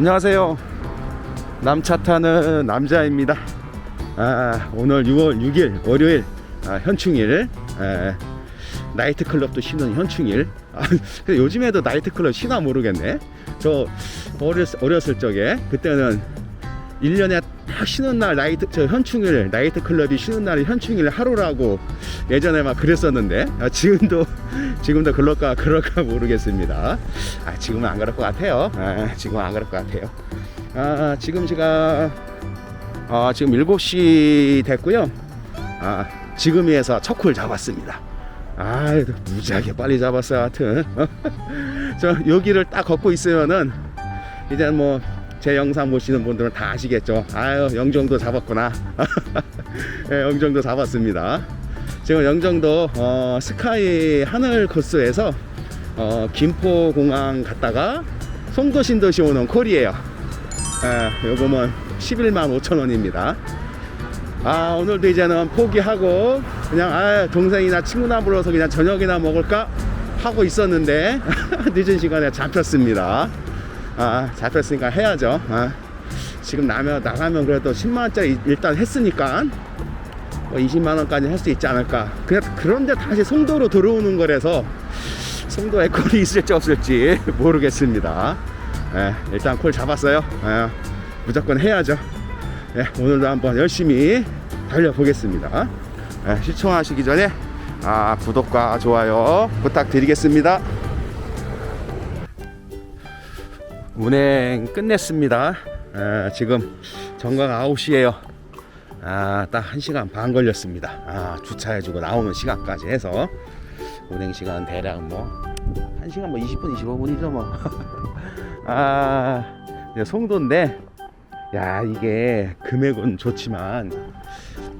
안녕하세요. 남차 타는 남자입니다. 아, 오늘 6월 6일 월요일 아, 현충일 에, 나이트 클럽도 쉬는 현충일. 아, 요즘에도 나이트 클럽 쉬나 모르겠네. 저 어렸, 어렸을 적에 그때는 1년에 딱 쉬는 날 나이트 저 현충일 나이트 클럽이 쉬는 날이 현충일 하루라고 예전에 막 그랬었는데 아, 지금도 지금도 그럴까 그럴까 모르겠습니다. 아 지금은 안 그럴 것 같아요. 아, 지금은 안 그럴 것 같아요. 아 지금 시간 아 지금 7시 됐고요. 아 지금에서 첫 콜 잡았습니다. 아 무지하게 빨리 잡았어요. 하여튼 저 여기를 딱 걷고 있으면은 이제 뭐 제 영상 보시는 분들은 다 아시겠죠. 아유 영정도 잡았구나. 예, 영정도 잡았습니다. 지금 영정도 어, 스카이 하늘 코스에서 어, 김포공항 갔다가 송도 신도시 오는 콜이에요. 예, 요금은 11만 5천 원입니다. 아 오늘도 이제는 포기하고 그냥 아 동생이나 친구나 불러서 그냥 저녁이나 먹을까 하고 있었는데 늦은 시간에 잡혔습니다. 아 잡혔으니까 해야죠. 아, 지금 나면 나가면 그래도 10만 원짜리 일단 했으니까 뭐 20만 원까지 할 수 있지 않을까. 그런데 다시 송도로 들어오는 거라서 송도에 콜이 있을지 없을지 모르겠습니다. 예, 일단 콜 잡았어요. 예, 무조건 해야죠. 예, 오늘도 한번 열심히 달려보겠습니다. 예, 시청하시기 전에 아, 구독과 좋아요 부탁드리겠습니다. 운행 끝냈습니다. 에, 지금 정각 9시에요. 아, 딱 1시간 반 걸렸습니다. 아, 주차해주고 나오는 시간까지 해서 운행 시간 대략 뭐 1시간 뭐 20분, 25분이죠 뭐. 아, 송도인데 야, 이게 금액은 좋지만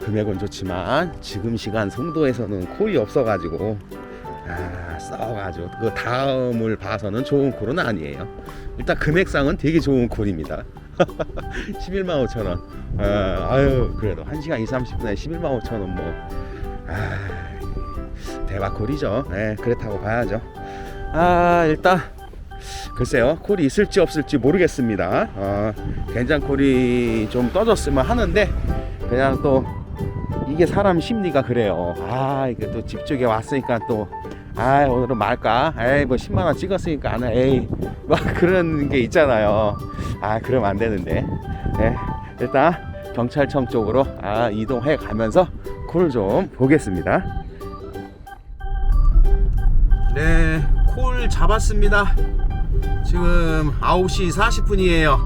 금액은 좋지만 지금 시간 송도에서는 콜이 없어가지고 아, 써가지고 그 다음을 봐서는 좋은 콜은 아니에요. 일단 금액상은 되게 좋은 콜입니다. 11만 5천 원. 아, 아유 그래도 1시간 2, 30분에 11만 5천 원 뭐. 아, 대박 콜이죠. 네, 그렇다고 봐야죠. 아 일단 글쎄요 콜이 있을지 없을지 모르겠습니다. 어, 된장 콜이 좀 떠졌으면 하는데 그냥 또 이게 사람 심리가 그래요. 아 이게 또 집 쪽에 왔으니까 또 아 오늘은 말까? 에이 뭐 10만 원 찍었으니까 안 해. 에이 막 그런 게 있잖아요. 아 그러면 안 되는데. 네, 일단 경찰청 쪽으로 아 이동해 가면서 콜 좀 보겠습니다. 네, 콜 잡았습니다. 지금 9시 40분이에요.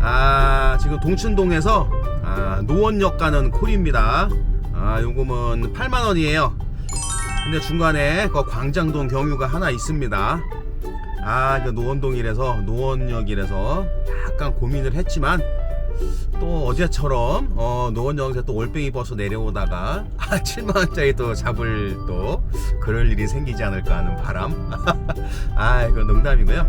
아, 지금 동춘동에서 아, 노원역 가는 콜입니다. 아, 요금은 8만 원이에요. 근데 중간에 그 광장동 경유가 하나 있습니다. 아, 그 노원동이라서 노원역이라서 약간 고민을 했지만 또 어제처럼 어, 노원역에서 또 올빼미 버스 내려오다가 아, 7만 원짜리 또 잡을 또 그럴 일이 생기지 않을까 하는 바람. 아, 이거 농담이고요.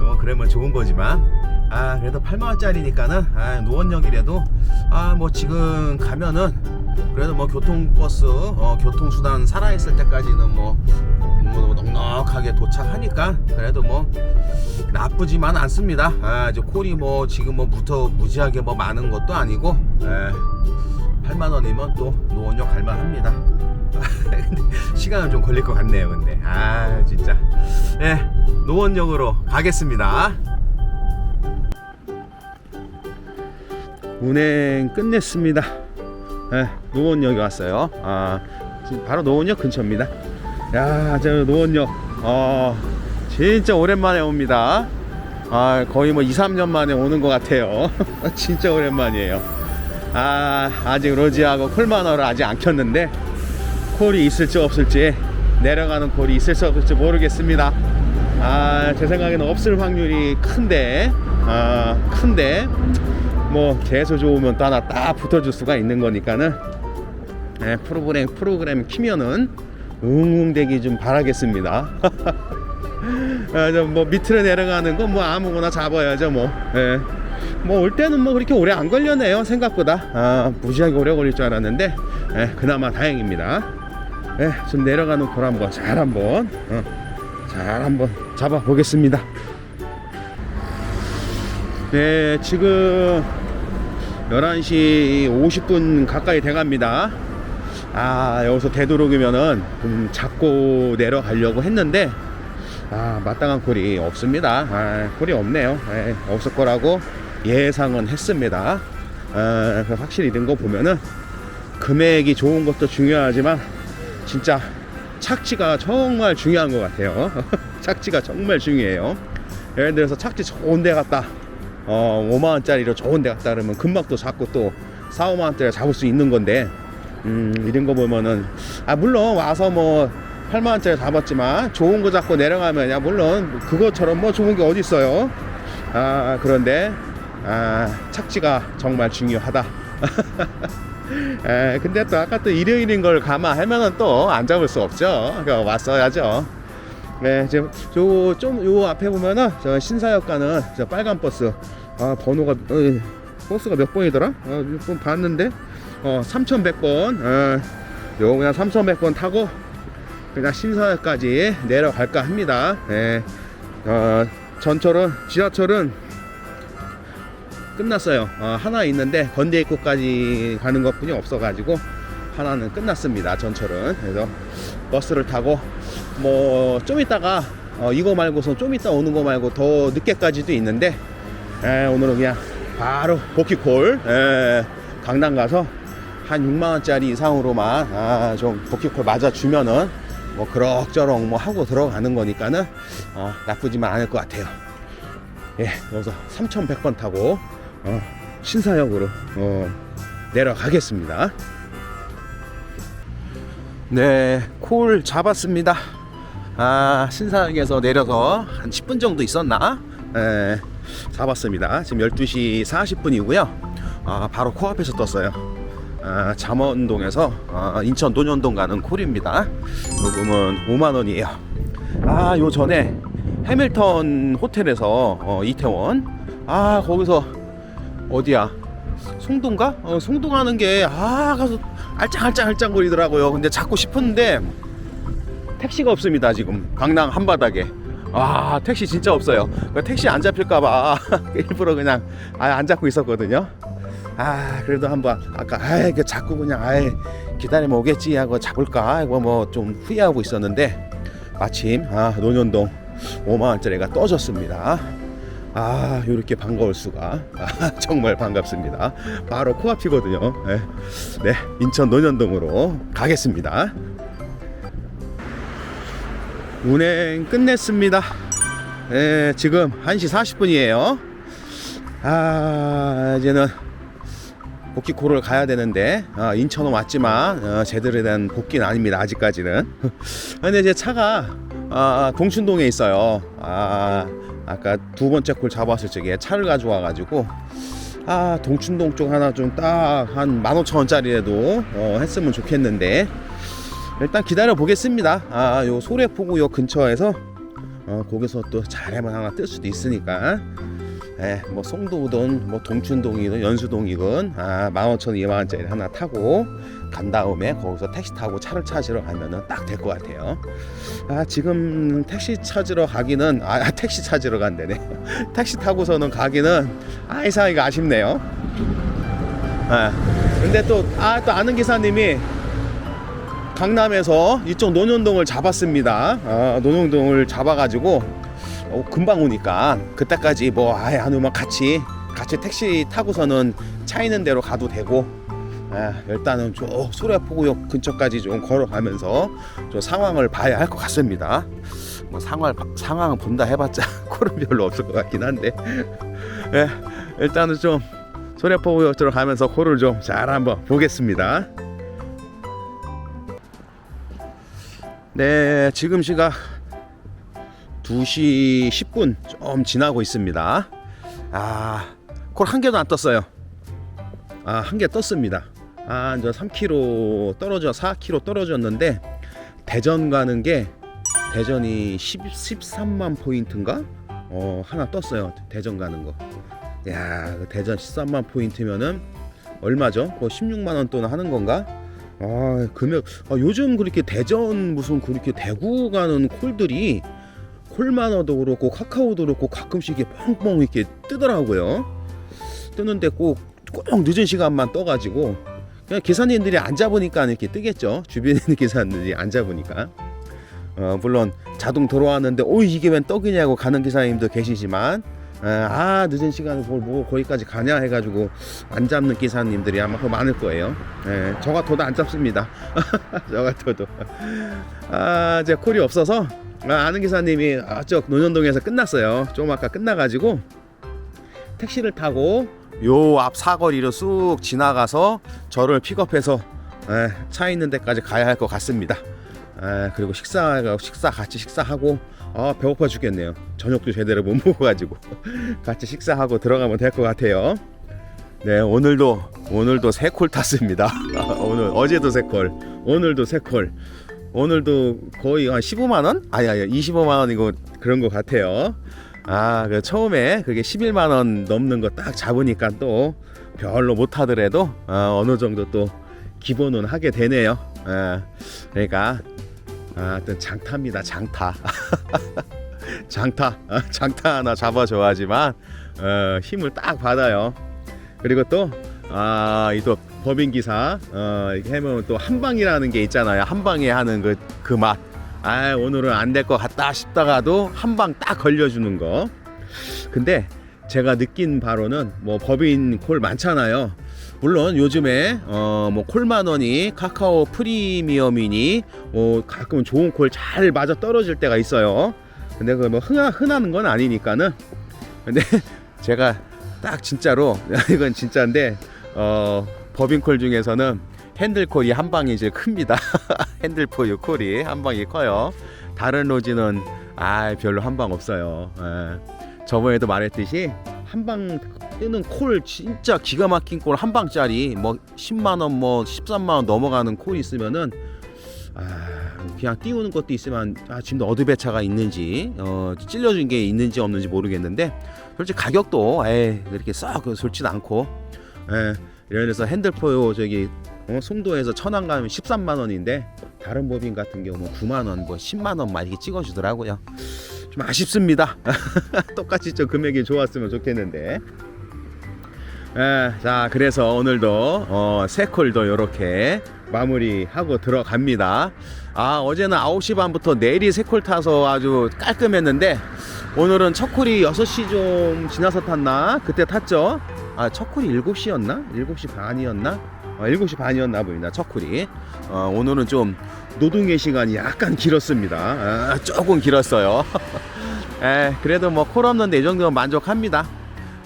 어, 그러면 좋은 거지만 아, 그래도 8만 원짜리니까는 아, 노원역이라도 아, 뭐 지금 가면은 그래도 뭐 교통버스 어, 교통수단 살아있을 때까지는 뭐, 뭐 넉넉하게 도착하니까 그래도 뭐 나쁘지만 않습니다. 아, 이제 콜이 뭐 지금 뭐 무터 무지하게 뭐 많은 것도 아니고 에, 8만 원이면 또 노원역 갈만합니다. 시간은 좀 걸릴 것 같네요. 근데 아 진짜 예 노원역으로 가겠습니다. 운행 끝냈습니다. 예, 노원역에 왔어요. 아, 바로 노원역 근처입니다. 야, 저 노원역, 어, 진짜 오랜만에 옵니다. 아, 거의 뭐 2, 3년 만에 오는 것 같아요. 진짜 오랜만이에요. 아, 아직 로지하고 콜마너를 아직 안 켰는데, 콜이 있을지 없을지, 내려가는 콜이 있을지 없을지 모르겠습니다. 아, 제 생각에는 없을 확률이 큰데, 아, 큰데, 뭐 계속 좋으면 또 하나 딱 붙어줄 수가 있는 거니까는 예, 프로그램 프로그램 키면은 응응대기 좀 바라겠습니다. 아, 좀뭐 밑으로 내려가는 건 뭐 아무거나 잡아야죠 뭐. 예. 뭐올 때는 뭐 그렇게 오래 안 걸렸네요 생각보다 아, 무지하게 오래 걸릴 줄 알았는데 예, 그나마 다행입니다. 예, 좀 내려가는 걸 한번 잘 한번 어, 잘 한번 잡아 보겠습니다. 네, 지금 11시 50분 가까이 돼 갑니다. 아, 여기서 되도록이면은 좀 잡고 내려가려고 했는데, 아, 마땅한 콜이 없습니다. 아, 콜이 없네요. 예, 없을 거라고 예상은 했습니다. 아, 그 확실히 이런 거 보면은 금액이 좋은 것도 중요하지만 진짜 착지가 정말 중요한 것 같아요. 착지가 정말 중요해요. 예를 들어서 착지 좋은 데 갔다. 어, 5만원짜리로 좋은 데 갔다 그러면 금방 또 잡고 또 4, 5만원짜리 잡을 수 있는 건데, 음, 이런 거 보면은, 아, 물론 와서 뭐 8만원짜리 잡았지만 좋은 거 잡고 내려가면, 야, 물론 그것처럼 뭐 좋은 게 어디 있어요. 아, 그런데, 아, 착지가 정말 중요하다. 에, 근데 또 아까 또 일요일인 걸 감안하면은 또 안 잡을 수 없죠. 그러니까 왔어야죠. 네, 지금 요좀요 앞에 보면은 저 신사역 가는 저 빨간 버스. 아 번호가 어, 버스가 몇 번이더라? 어, 몇번 봤는데 어 3,100번. 어, 요 그냥 3,100번 타고 그냥 신사역까지 내려갈까 합니다. 예. 어, 전철은 지하철은 끝났어요. 어, 하나 있는데 건대 입구까지 가는 것뿐이 없어가지고 하나는 끝났습니다. 전철은 그래서 버스를 타고 뭐 좀 있다가 어, 이거 말고서 좀 있다 오는 거 말고 더 늦게까지도 있는데 에, 오늘은 그냥 바로 복귀콜 에, 강남 가서 한 6만 원짜리 이상으로만 아, 좀 복귀콜 맞아 주면은 뭐 그럭저럭 뭐 하고 들어가는 거니까는 어, 나쁘지만 않을 것 같아요. 예, 그래서 3,100번 타고 어, 신사역으로 어, 내려가겠습니다. 네, 콜 잡았습니다. 아, 신사역에서 내려서 한 10분 정도 있었나? 예, 잡았습니다. 지금 12시 40분이고요. 아, 바로 코앞에서 떴어요. 아, 잠원동에서 아, 인천 논현동 가는 콜입니다. 요금은 5만 원이에요. 아, 요 전에 해밀턴 호텔에서 어, 이태원 아 거기서 어디야 송도인가? 어, 송도 가는 게 아 가서 알짱알짱알짱 거리더라고요. 근데 잡고 싶었는데 택시가 없습니다 지금 강남 한바닥에. 아 택시 진짜 없어요. 그 택시 안 잡힐까봐 일부러 그냥 아예 안 잡고 있었거든요. 아 그래도 한번 아까 그 자꾸 그냥 아예 기다리면 오겠지 하고 잡을까 이거 뭐 좀 후회하고 있었는데 마침 아 논현동 5만 원짜리가 떠졌습니다. 아 이렇게 반가울 수가 아, 정말 반갑습니다. 바로 코앞이거든요. 네, 네 인천 논현동으로 가겠습니다. 운행 끝냈습니다. 네, 지금 1시 40분이에요. 아 이제는 복귀코를 가야 되는데 어, 인천은 왔지만 어, 제대로 된 복귀는 아닙니다 아직까지는 근데 제 차가 아, 동춘동에 있어요 아 아까 두 번째 콜 잡았을 적에 차를 가져와 가지고 아 동춘동 쪽 하나 좀 딱 한 15,000원짜리라도 어, 했으면 좋겠는데 일단 기다려 보겠습니다 아 요 소래포구역 근처에서 어, 거기서 또 잘하면 하나 뜰 수도 있으니까 예, 뭐 송도든 뭐 동춘동이든 연수동이든 아, 15,000원, 2만원짜리 하나 타고 간 다음에 거기서 택시 타고 차를 찾으러 가면은 딱 될 것 같아요. 아, 지금 택시 찾으러 가기는 아, 택시 찾으러 간대네. 택시 타고서는 가기는 아, 이상하게 아쉽네요. 아, 근데 또 아, 또 아는 기사님이 강남에서 이쪽 논현동을 잡았습니다. 아, 논현동을 잡아가지고 어, 금방 오니까 그때까지 뭐 아예 안 오면 같이 같이 택시 타고서는 차 있는 대로 가도 되고 아, 일단은 저 소래포구역 근처까지 좀 걸어가면서 좀 상황을 봐야 할 것 같습니다. 뭐 상황 상황을 본다 해봤자 콜은 별로 없을 것 같긴 한데 예, 일단은 좀 소래포구역 쪽으로 가면서 콜을 좀잘 한번 보겠습니다. 네, 지금 시각 2시 10분 좀 지나고 있습니다. 아, 콜 한 개도 안 떴어요. 아, 한 개 떴습니다. 아, 이제 3km 떨어져 4km 떨어졌는데 대전 가는 게 대전이 10, 13만 포인트인가? 어, 하나 떴어요. 대전 가는 거. 야, 그 대전 13만 포인트면은 얼마죠? 뭐 16만 원 돈 하는 건가? 아, 금액 아, 요즘 그렇게 대전 무슨 그렇게 대구 가는 콜들이 콜마너도 그렇고 카카오도 그렇고 가끔씩 이게 뻥뻥 이렇게 뜨더라고요. 뜨는데 꼭, 꼭 늦은 시간만 떠가지고 그냥 기사님들이 안 잡으니까 이렇게 뜨겠죠. 주변에 있는 기사님들이 안 잡으니까. 어, 물론 자동 들어왔는데 오 이게 웬 떡이냐고 가는 기사님도 계시지만 에, 아 늦은 시간에 뭘뭐 거기까지 가냐 해가지고 안 잡는 기사님들이 아마 더 많을 거예요. 에, 저 같아도 안 잡습니다. 저 같아도 아 이제 콜이 없어서 아, 아는 기사님이 아저 논현동에서 끝났어요. 좀 아까 끝나가지고 택시를 타고 요 앞 사거리로 쑥 지나가서 저를 픽업해서 에, 차 있는 데까지 가야 할 것 같습니다. 에, 그리고 식사 식사 같이 식사하고 아 배고파 죽겠네요. 저녁도 제대로 못 먹어가지고 같이 식사하고 들어가면 될 것 같아요. 네 오늘도 오늘도 세콜 탔습니다. 오늘 어제도 세 콜, 오늘도 세 콜. 오늘도 거의 한 15만 원? 아니 아니 25만 원이고 그런 것 같아요. 아, 그 처음에 그게 11만 원 넘는 거 딱 잡으니까 또 별로 못 하더라도 어, 어느 정도 또 기본은 하게 되네요. 아, 그러니까 아, 하여튼 장타입니다. 장타. 장타. 아, 장타 하나 잡아줘야지만 어, 힘을 딱 받아요. 그리고 또 아, 이 또 법인 기사 어, 이렇게 하면 또 한방이라는 게 있잖아요. 한방에 하는 그 그 맛. 아, 오늘은 안 될 것 같다 싶다가도 한 방 딱 걸려주는 거. 근데 제가 느낀 바로는 뭐 법인 콜 많잖아요. 물론 요즘에 어 뭐 콜만 원이 카카오 프리미엄이니 뭐 가끔 좋은 콜 잘 맞아 떨어질 때가 있어요. 근데 그뭐 흔하, 흔하는 건 아니니까는. 근데 제가 딱 진짜로 이건 진짜인데 어 법인콜 중에서는 핸들콜이 한 방이 제일 큽니다. 핸들포유 콜이 한 방이 커요. 다른 로지는 아 별로 한 방 없어요. 예. 저번에도 말했듯이 한 방 뜨는 콜 진짜 기가 막힌 콜 한 방짜리 뭐 10만 원 뭐 13만 원 넘어가는 콜 있으면은 아 그냥 띄우는 것도 있으면 아 지금도 어드배차가 있는지 어 찔려준 게 있는지 없는지 모르겠는데 솔직히 가격도 에 그렇게 썩 좋진 않고 에 이래서 핸들포요 저기 어, 송도에서 천안 가면 13만 원인데 다른 법인 같은 경우 뭐 9만 원, 뭐 10만 원막 이렇게 찍어주더라고요. 좀 아쉽습니다. 똑같이 좀 금액이 좋았으면 좋겠는데. 에, 자 그래서 오늘도 어, 세 콜도 이렇게 마무리하고 들어갑니다. 아 어제는 9시 반부터 내리 세콜 타서 아주 깔끔했는데 오늘은 첫 콜이 6시 좀 지나서 탔나? 그때 탔죠? 아첫 콜이 7시였나? 7시 반이었나? 어, 7시 반이었나 보입니다. 첫 콜이. 어, 오늘은 좀 노동의 시간이 약간 길었습니다. 아, 조금 길었어요. 에, 그래도 뭐 콜 없는데 이 정도면 만족합니다.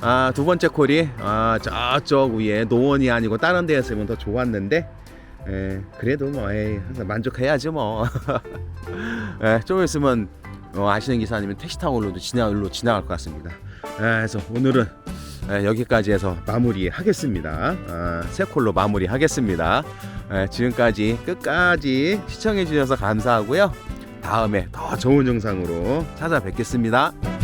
아, 두 번째 콜이 아, 저쪽 위에 노원이 아니고 다른 데였으면 더 좋았는데 에, 그래도 뭐 에이, 항상 만족해야죠 뭐. 에, 좀 있으면 어, 아시는 기사님은 택시 타고로도 지나로 지나갈 것 같습니다. 에, 그래서 오늘은 에, 여기까지 해서 마무리하겠습니다. 아, 새 콜로 마무리하겠습니다. 에, 지금까지 끝까지 시청해 주셔서 감사하고요. 다음에 더 좋은 영상으로 찾아뵙겠습니다.